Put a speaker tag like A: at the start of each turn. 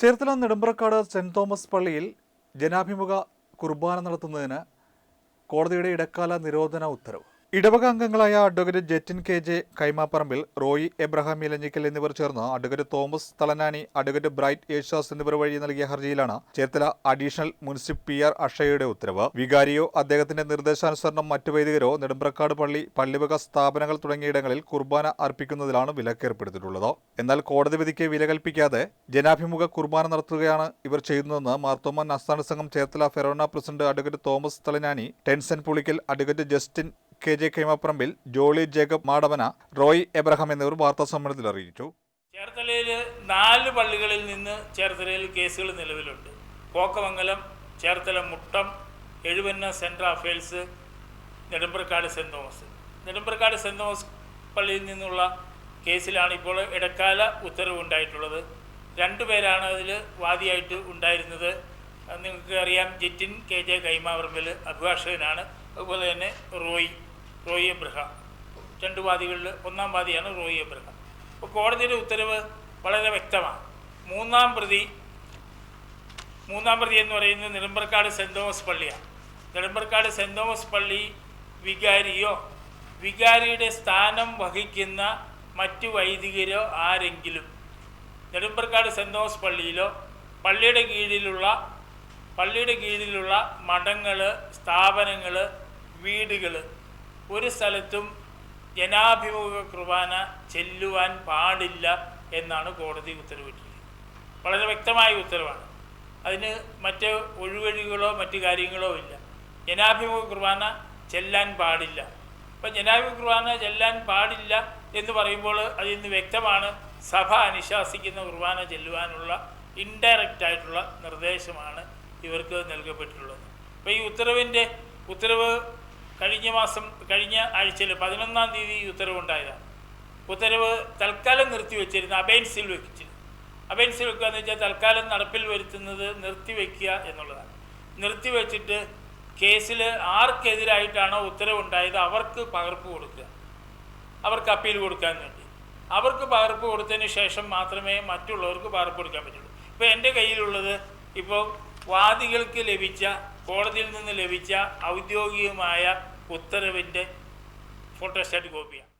A: Cherthala Nedumprakkad Saint Thomas പള്ളിയിൽ ജനാഭിമുഖ കുർബാന നടത്തുന്നതിന് കോടതിയുടെ ഇടക്കാല നിരോധന ഉത്തരവ്. ഇടവക അംഗങ്ങളായ advocate Jettin K J Kaimaparambil Roy Abraham Elanjikkal എന്നിവർ ചേർന്ന് advocate Thomas Thalanani advocate Bright Yeshas എന്നിവർ വഴി നൽകിയ ഹർജിയിലാണ് Cherthala additional municipal P R അക്ഷയയുടെ ഉത്തരവ്. വികാരിയോ അദ്ദേഹത്തിന്റെ നിർദ്ദേശാനുസരണം മറ്റു വൈദികരോ നെടുമ്പ്രക്കാട് പള്ളി പള്ളിവക സ്ഥാപനങ്ങൾ തുടങ്ങിയിടങ്ങളിൽ കുർബാന അർപ്പിക്കുന്നതിലാണ് വിലക്കേർപ്പെടുത്തിയിട്ടുള്ളത്. എന്നാൽ കോടതി വിധിക്ക് വില കൽപ്പിക്കാതെ ജനാഭിമുഖ കുർബാന നടത്തുകയാണ് ഇവർ ചെയ്യുന്നതെന്ന് മാർത്തോമ അസ്ഥാന സംഘം Cherthala forane president advocate Thomas Thalanani Tenson Pulickal advocate Justin K J Kaimaparambil Jolly Jacob Madavana Roy Abraham എന്നിവർ വാർത്താ സമ്മേളനത്തിൽ അറിയിച്ചു.
B: ചേർത്തലയിൽ നാല് പള്ളികളിൽ നിന്ന് ചേർത്തലയിൽ കേസുകൾ നിലവിലുണ്ട്. Kokkamangalam Cherthala Muttam Ezhupunna central affairs Nedumprakkad Saint Thomas. Nedumprakkad Saint Thomas പള്ളിയിൽ നിന്നുള്ള കേസിലാണ് ഇപ്പോൾ ഇടക്കാല ഉത്തരവ് ഉത്തരവുണ്ടായിട്ടുള്ളത് രണ്ടുപേരാണ് അതിൽ വാദിയായിട്ട് ഉണ്ടായിരുന്നത്. നിങ്ങൾക്ക് അറിയാം ജിറ്റിൻ കെ ജെ കൈമാവർമ്മൽ അഭിഭാഷകനാണ്. അതുപോലെ തന്നെ റോയ്. റോയ് എബ്രഹാം രണ്ട് വാദികളിൽ ഒന്നാം വാദിയാണ് റോയി എബ്രഹാം അപ്പോൾ കോടതിയുടെ ഉത്തരവ് വളരെ വ്യക്തമാണ്. മൂന്നാം പ്രതി മൂന്നാം പ്രതി എന്ന് പറയുന്നത് നെടുമ്പർക്കാട് സെന്റ് തോമസ് പള്ളിയാണ്. നെടുമ്പർക്കാട് സെന്റ് തോമസ് പള്ളി വികാരിയോ വികാരിയുടെ സ്ഥാനം വഹിക്കുന്ന മറ്റു വൈദികരോ ആരെങ്കിലും നെടുമ്പർക്കാട് സെന്റ് തോമസ് പള്ളിയിലോ പള്ളിയുടെ കീഴിലുള്ള പള്ളിയുടെ കീഴിലുള്ള മഠങ്ങൾ സ്ഥാപനങ്ങൾ വീടുകൾ ഒരു സ്ഥലത്തും ജനാഭിമുഖ കുർബാന ചെല്ലുവാൻ പാടില്ല എന്നാണ് കോടതി ഉത്തരവിട്ടിരിക്കുന്നത്. വളരെ വ്യക്തമായ ഉത്തരവാണ്. അതിന് മറ്റ് ഒഴിവഴികളോ മറ്റു കാര്യങ്ങളോ ഇല്ല. ജനാഭിമുഖ കുർബാന ചെല്ലാൻ പാടില്ല. അപ്പം ജനാഭിമുഖ കുർബാന ചെല്ലാൻ പാടില്ല എന്ന് പറയുമ്പോൾ അതിൽ നിന്ന് വ്യക്തമാണ് സഭ അനുശാസിക്കുന്ന കുർബാന ചെല്ലുവാനുള്ള ഇൻഡയറക്റ്റ് ആയിട്ടുള്ള നിർദ്ദേശമാണ് ഇവർക്ക് നൽകപ്പെട്ടിട്ടുള്ളത്. അപ്പോൾ ഈ ഉത്തരവിന്റെ ഉത്തരവ് കഴിഞ്ഞ മാസം കഴിഞ്ഞ ആഴ്ചയിൽ പതിനൊന്നാം തീയതി ഉത്തരവുണ്ടായതാണ്. ഉത്തരവ് തൽക്കാലം നിർത്തിവെച്ചിരുന്ന അബൈൻസിൽ വെച്ചിരുന്നു. അബൈൻസിൽ വെക്കുക എന്ന് വെച്ചാൽ തൽക്കാലം നടപ്പിൽ വരുത്തുന്നത് നിർത്തിവെക്കുക എന്നുള്ളതാണ്. നിർത്തിവെച്ചിട്ട് കേസിൽ ആർക്കെതിരായിട്ടാണോ ഉത്തരവുണ്ടായത് അവർക്ക് പകർപ്പ് കൊടുക്കുക. അവർക്ക് അപ്പീൽ കൊടുക്കാൻ വേണ്ടി. അവർക്ക് പകർപ്പ് കൊടുത്തതിന് ശേഷം മാത്രമേ മറ്റുള്ളവർക്ക് പകർപ്പ് കൊടുക്കാൻ പറ്റുള്ളൂ. ഇപ്പോൾ എന്റെ കയ്യിലുള്ളത് ഇപ്പോൾ വാദികൾക്ക് ലഭിച്ച കോടതിയിൽ നിന്ന് ലഭിച്ച ഔദ്യോഗികമായ ഉത്തരവിന്റെ ഫോട്ടോസ്റ്റാറ്റ് കോപ്പിയാണ്.